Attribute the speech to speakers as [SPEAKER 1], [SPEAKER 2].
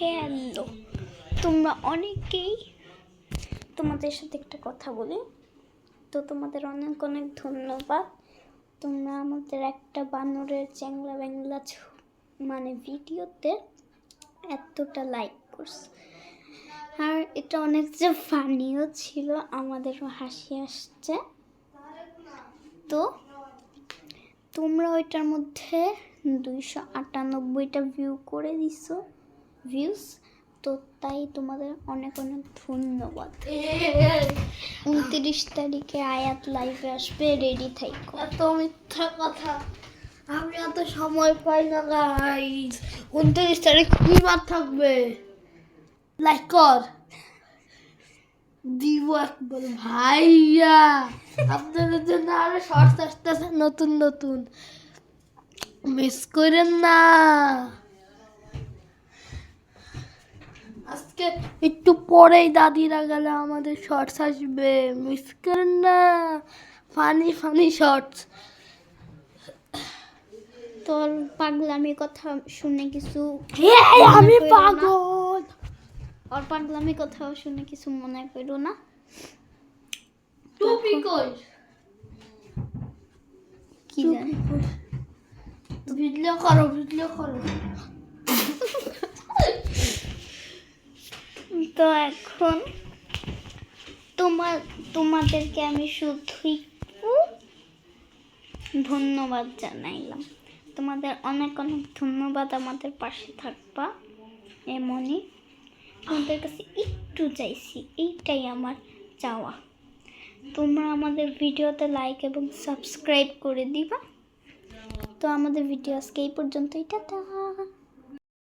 [SPEAKER 1] Hello, তোমরা অনেকেই তোমাদের সাথে একটা কথা বলি। তো তোমাদের অনেক অনেক ধন্যবাদ। তোমরা আমাদের একটা বানরের চ্যাংলা ব্যাংলা মানে ভিডিওতে এতটা লাইক করছে। আর এটা অনেক যে ফানিও ছিল, আমাদেরও হাসি আসছে। তো তোমরা ওইটার মধ্যে দুইশো আটানব্বইটা ভিউ করে দিছো। ভিউজ তো তাই তোমাদের অনেক অনেক ধন্যবাদ। উনত্রিশ তারিখে আয়াত লাইভে আসবে রেডি থাইকো।
[SPEAKER 2] এত মিথ্যা কথা। আমি এত সময় পাই না গাইস উনত্রিশ তারিখ কি বার থাকবে? লাইক কর। দিব একবার, ভাইয়া। আপনাদের জন্য আরও শর্টস আসতেছে, নতুন নতুন। মিস করেন না আজকে একটু পরেই দাদিরা গেলে আমাদের শর্টস আসবে। মিস করেন না। ফানি ফানি শর্টস
[SPEAKER 1] তোর পাগলামি কথা শুনে কিছু
[SPEAKER 2] আমি। পাগল।
[SPEAKER 1] ওর পাগলামি কথা শুনে কিছু মনে করো না?
[SPEAKER 2] টুপি কই?
[SPEAKER 1] কি জানি।
[SPEAKER 2] ভিডিও করো ভিডিও করো।
[SPEAKER 1] তো এখন তোমার, তোমাদেরকে আমি শুধুই ধন্যবাদ জানাইলাম। তোমাদের অনেক অনেক ধন্যবাদ আমাদের পাশে থাকবা এমনই তোমাদের কাছে একটু চাইছি, এইটাই আমার চাওয়া। তোমরা আমাদের ভিডিওতে লাইক এবং সাবস্ক্রাইব করে দিবা। তো আমাদের ভিডিও আজকে এই পর্যন্তই, টাটা।